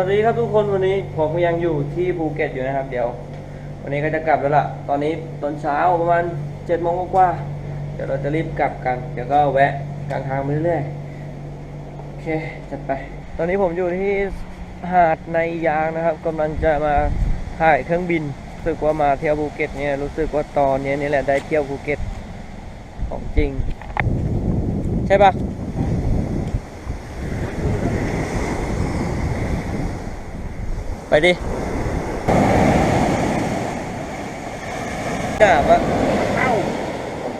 วัสดีครับทุกคนวันนี้ผมยังอยู่ที่ภูเก็ตอยู่นะครับ เดี๋ยว วันนี้ก็จะกลับแล้วล่ะ ตอนนี้ตอนเช้าประมาณเจ็ดโมงกว่าๆเดี๋ยวเราจะรีบกลับกัน เดี๋ยวก็แวะกลางทางไปเรื่อยๆโอเคจัดไป ตอนนี้ผมอยู่ที่หาดในยางนะครับกำลังจะมาถ่ายเครื่องบินรู้สึกว่ามาเที่ยวภูเก็ตเนี่ยรู้สึกว่าตอนนี้นี่แหละได้เที่ยวภูเก็ตของจริง ใช่ปะ ไปดิหนามอะเป้า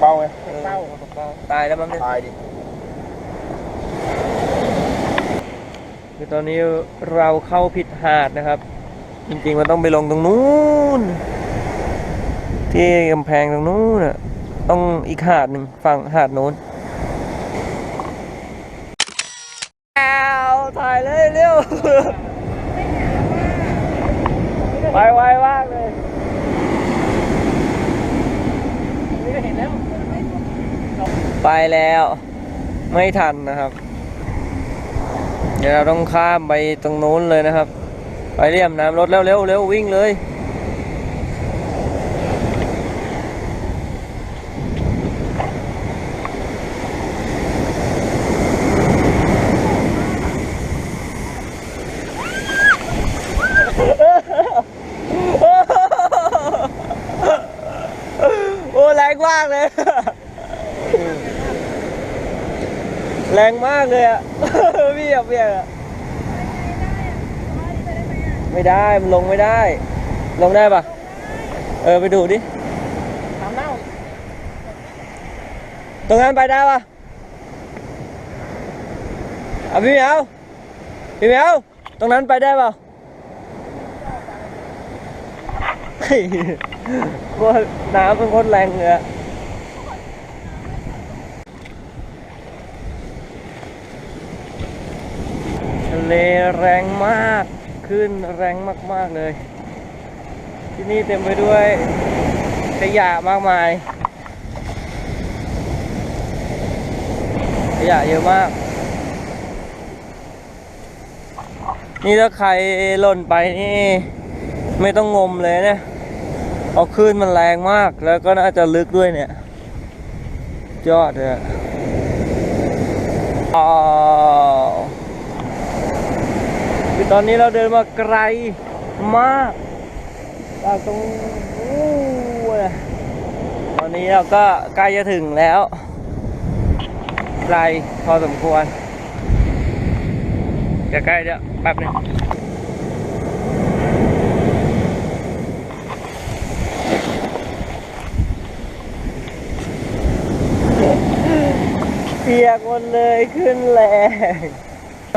เป้าไงเป้าตายแล้วมั้งเนี่ยตายดิคือตอนนี้เราเข้าผิดหาดนะครับ จริงๆมันต้องไปลงตรงนู้น ที่กำแพงตรงนู้นน่ะต้องอีกหาดหนึ่งฝั่งหาดนู้นเอาถ่ายเลยเร็ว ไปไวมากเลยไปแล้ว ไม่ทันนะครับ เดี๋ยวเราต้องข้ามไปตรงนู้นเลยนะครับ ไปเรียมน้ำรถแล้วเร็วเร็ววิ่งเลย โอ้แรงมากเลย แรงมาก เลยอะ พี่อะพี่อะไม่ได้ มันลงไม่ได้ ลงได้ปะเออ ไปดูดิทำเน่าตรงนั้นไปได้ปะเอาพี่เหมียวพี่เหมียวตรงนั้นไปได้ปะเฮ้ยว่าน้ำเป็นโคนแรงเลยอะทะเล แรงมากขึ้นแรงมาก ๆ เลย ที่นี่เต็มไปด้วยขยะมากมายขยะเยอะมาก นี่ถ้าใครหล่นไปนี่ ไม่ต้องงมเลยเนี่ยเอาคลื่นมันแรงมากแล้วก็น่าจะลึกด้วยเนี่ย ยอดเลยอะอ้าวคือ ตอนนี้เราเดินมาไกลมากจากตรงนู้นอะตอนนี้เราก็ใกล้จะถึงแล้ว ไกลพอสมควรจะใกล้เดี๋ยวแป๊บหนึงเปียกหมดเลยขึ้นแรง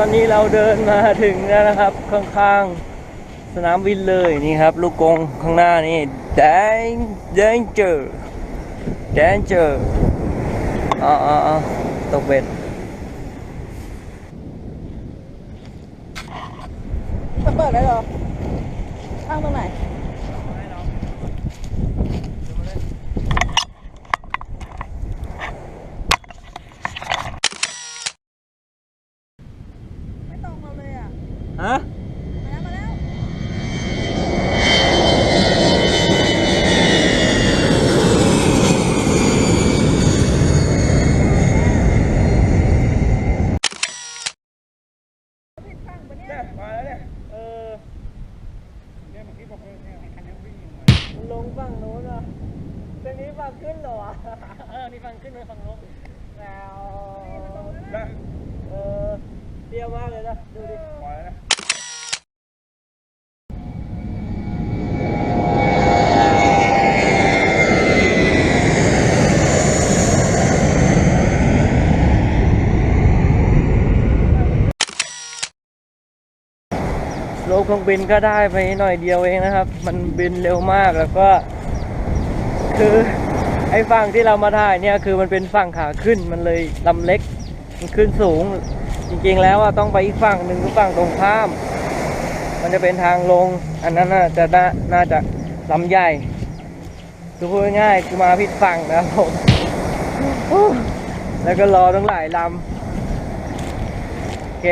อนนี้เราเดินมาถึงแล้วนะครับ ข้างๆ สนามบินเลยนี่ครับ ลูกกงข้างหน้านี่ Dan- danger danger อ๋ออ๋ออตกเบ็ดเปิดได้หรอข้างตรงไหน ไม่ตรงเราเลยอะ ฮะ มาแล้ว มาแล้ว เนี่ยมาแล้วเนี่ย เออเนี่ยเมื่อกี้บอกเลยเนี่ยคั นนี้วิ่งลงฝั่งโน้นอะตรงนี้ฝั่งขึ้นเหรอวะเออ นี่ฝั่งขึ้นไปฝั่งโน้นแล้วนะเออ เปรี้ยวมากเลยนะ ดูดิปล่อยนะโลเครื่องบินก็ได้ไปหน่อยเดียวเองนะครับ มันบินเร็วมากแล้วก็ คือไอ้ฝั่งที่เรามาถ่ายเนี่ยคือมันเป็นฝั่งขาขึ้นมันเลยลำเล็ก มันขึ้นสูง จริงๆแล้วอะต้องไปอีกฝั่งหนึ่งคือฝั่งตรงข้าม มันจะเป็นทางลง อันนั้นน่าจะน่านาจะลำใหญ่คือพูดง่ายๆคือมาผิดฝั่งนะครับผมแล้วก็รอตั้งหลายลำโอเค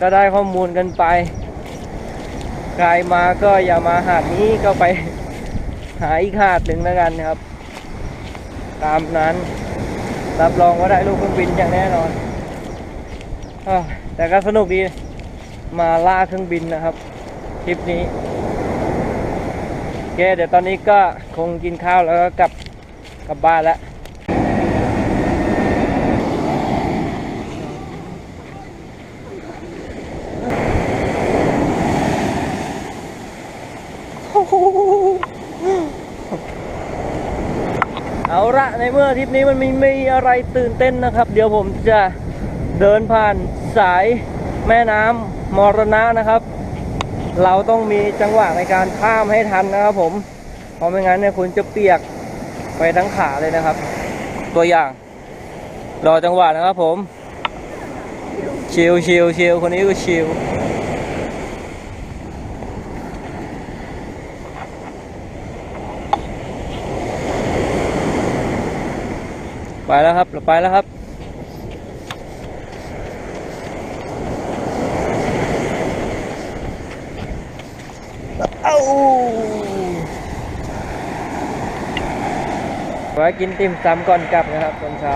ก็ได้ข้อมูลกันไป ใครมาก็อย่ามาหาดนี้ก็ไปหาอีกหาดหนึ่งแล้วกันครับ ตามนั้น รับรองว่าได้ลูกเครื่องบินอย่างแน่นอน แต่ก็สนุกดีมาล่าเครื่องบินนะครับทริปนี้โอเคเดี๋ยวตอนนี้ก็คงกินข้าวแล้วก็กลับกลับบ้านแล้วเอาละในเมื่อทริปนี้มันไมีมีอะไรตื่นเต้นนะครับ เดี๋ยวผมจะ เดินผ่านสายแม่น้ำมรณะนะครับ เราต้องมีจังหวะในการข้ามให้ทันนะครับผม เพราะไม่งั้นเนี่ยคุณจะเปียกไปทั้งขาเลยนะครับ ตัวอย่าง รอจังหวะนะครับผม ชิลชิลชิลคนนี้ก็ชิลไปแล้วครับเราไปแล้วครับ ไว้กินติ่มซำก่อนกลับนะครับตอนเช้า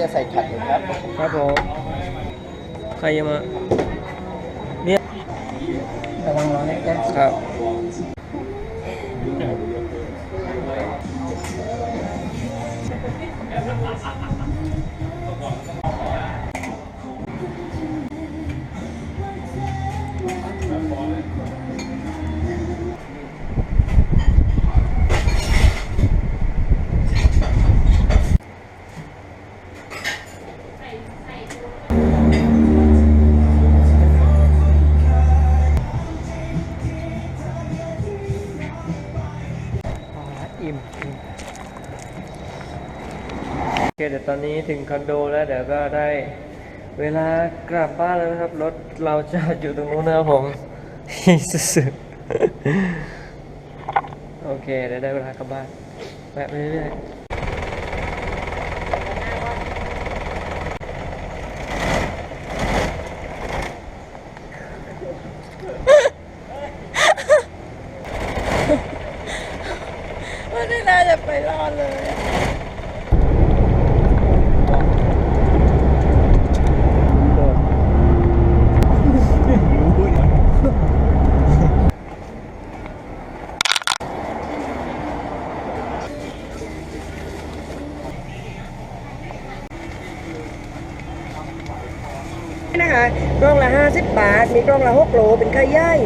จะใส่ขัดอยู่ครับ ครับผมใครจะมาเนี่ยระวังร้อนนะจ๊ะครับ เคเดี๋ยวตอนนี้ถึงคอนโดแล้วเดี๋ยวก็ได้เวลากลับบ้านแล้วนะครับ รถเราจอดอยู่ตรงนู้นนะครับผมสุดๆโอเคเดี๋ยวได้เวลากลับบ้านแวะไปเรื่อยๆไม่ได้น่าจะไปรอดเลย นะคะกล้องละห้าสิบบาท มีกล้องละหกโหลเป็นไข่ย่าย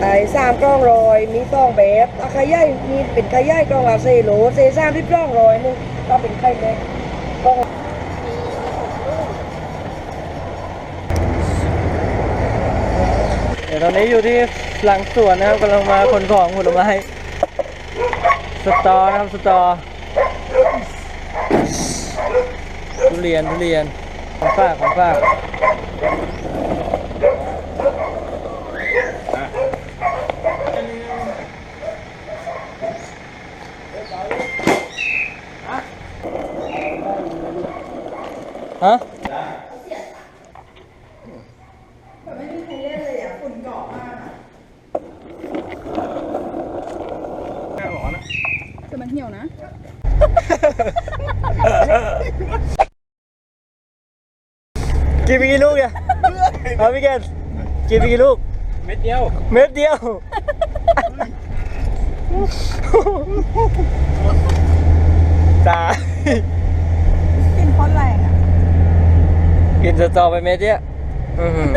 ไอ้สามกล้องรอย มีสองแบบอาไข่ย่ายมีเป็นไข่ย่ายกล้องละเซโหลเซสามที่กล้องรอยนึงก็เป็นไข่เล็กกล้องเดี๋ยวตอนนี้อยู่ที่หลังสวนนะครับกำลังมาขนของผลไม้สตอนะครับสตอทุเรียนทุเรียน ของฝากของฝากฮะแต่มันเหี่ยวนะ กินไปกี่ลูกเนี่ยเอาพี่แกนกินไปกี่ลูก เม็ดเดียวเม็ดเดียว ตายกินเพราะแรงอะกินสตอไปเม็ดเดียวอื้อหือ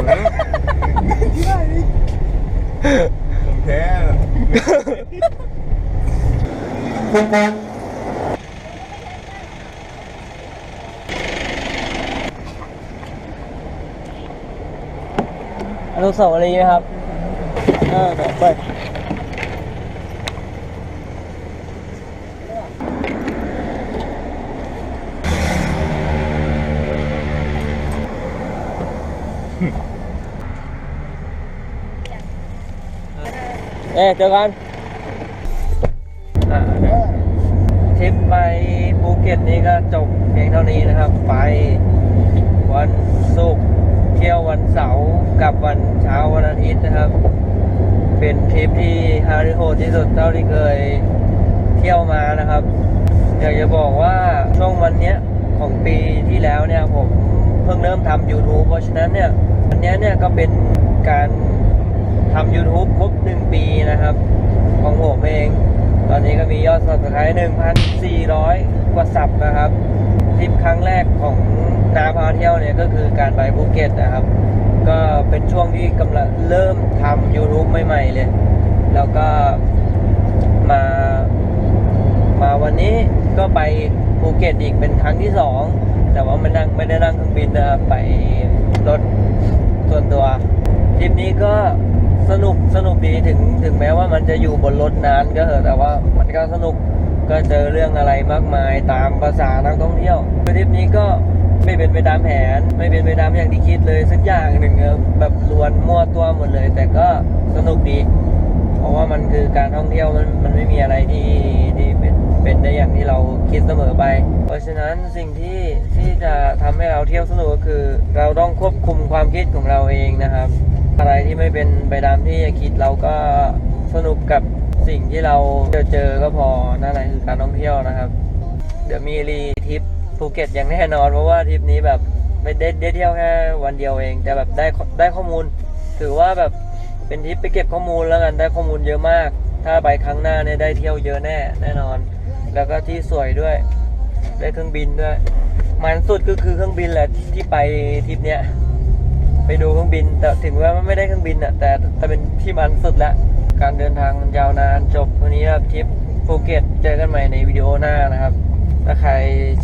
ผมแท้ อนุสาวรีย์ไหมครับเออเดี๋ยวไปเอ๊ะเจอกันทริปไปภูเก็ตนี้ก็จบเพียงเท่านี้นะครับ ไปวันศุกร์ เที่ยววันเสาร์กับวันเช้าวันอาทิตย์นะครับ เป็นทริปที่ฮาริโหดที่สุดเท่าที่เคยเที่ยวมานะครับ อยากจะบอกว่าช่วงวันเนี้ยของปีที่แล้วเนี่ยผมเพิ่งเริ่มทำ YouTube เพราะฉะนั้นเนี่ยวันนี้เนี่ยก็เป็นการทำ YouTube ครบหนึ่งปีนะครับ ของผมเอง ตอนนี้ก็มียอด subscribe 1,400 กว่าสับนะครับ ทริปครั้งแรกของนาพาเที่ยวเนี่ยก็คือการไปภูเก็ตนะครับ ก็เป็นช่วงที่กำลังเริ่มทำ YouTube ใหม่ๆเลย แล้วก็มามาวันนี้ก็ไปภูเก็ตอีกเป็นครั้งที่สองแต่ว่าไม่นั่งไม่ได้นั่งเครื่องบินนะครับไปรถส่วนตัวทริปนี้ก็สนุกสนุกดีถึงถึงแม้ว่ามันจะอยู่บนรถนานก็เถอะแต่ว่ามันก็สนุก ก็เจอเรื่องอะไรมากมายตามภาษานักท่องเที่ยวทริปนี้ก็ไม่เป็นไปตามแผน ไม่เป็นไปตามอย่างที่คิดเลยสักอย่างหนึ่งแบบลวนมั่วตัวหมดเลย แต่ก็สนุกดี เพราะว่ามันคือการท่องเที่ยวมันมันไม่มีอะไรที่ที่เป็นเป็นได้อย่างที่เราคิดเสมอไป เพราะฉะนั้นสิ่งที่ที่จะทำให้เราเที่ยวสนุกก็คือ เราต้องควบคุมความคิดของเราเองนะครับ อะไรที่ไม่เป็นไปตามที่คิดเราก็สนุกกับ สิ่งที่เราเจอเจอก็พอนั่นแหละคือการท่องเที่ยวนะครับ เดี๋ยวมีรีทริปภูเก็ตอย่างแน่นอน เพราะว่าทริปนี้แบบไม่ได้ได้เที่ยวแค่วันเดียวเอง แต่แบบได้ได้ข้อมูล ถือว่าแบบเป็นทริปไปเก็บข้อมูลแล้วกันได้ข้อมูลเยอะมาก ถ้าไปครั้งหน้าเนี่ยได้เที่ยวเยอะแน่แน่นอน แล้วก็ที่สวยด้วย ได้เครื่องบินด้วยมันสุดก็คือเครื่องบินแหละที่ไปทริปเนี้ย ไปดูเครื่องบิน แต่ถึงแม้ว่าไม่ได้เครื่องบินอะแต่แต่เป็นที่มันสุดละการเดินทางมันยาวนานจบวันนี้ครับทริปภูเก็ตเจอกันใหม่ในวิดีโอหน้านะครับ ถ้าใคร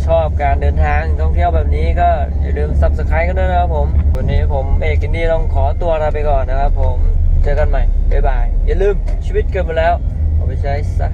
ชอบการเดินทางท่องเที่ยวแบบนี้ก็อย่าลืม subscribe กันด้วยนะครับผม วันนี้ผมเอกินดีต้องขอตัวลาไปก่อนนะครับผมเจอกันใหม่บ๊ายบายอย่าลืมชีวิตเกิดมาแล้วเอาไปใช้ซะ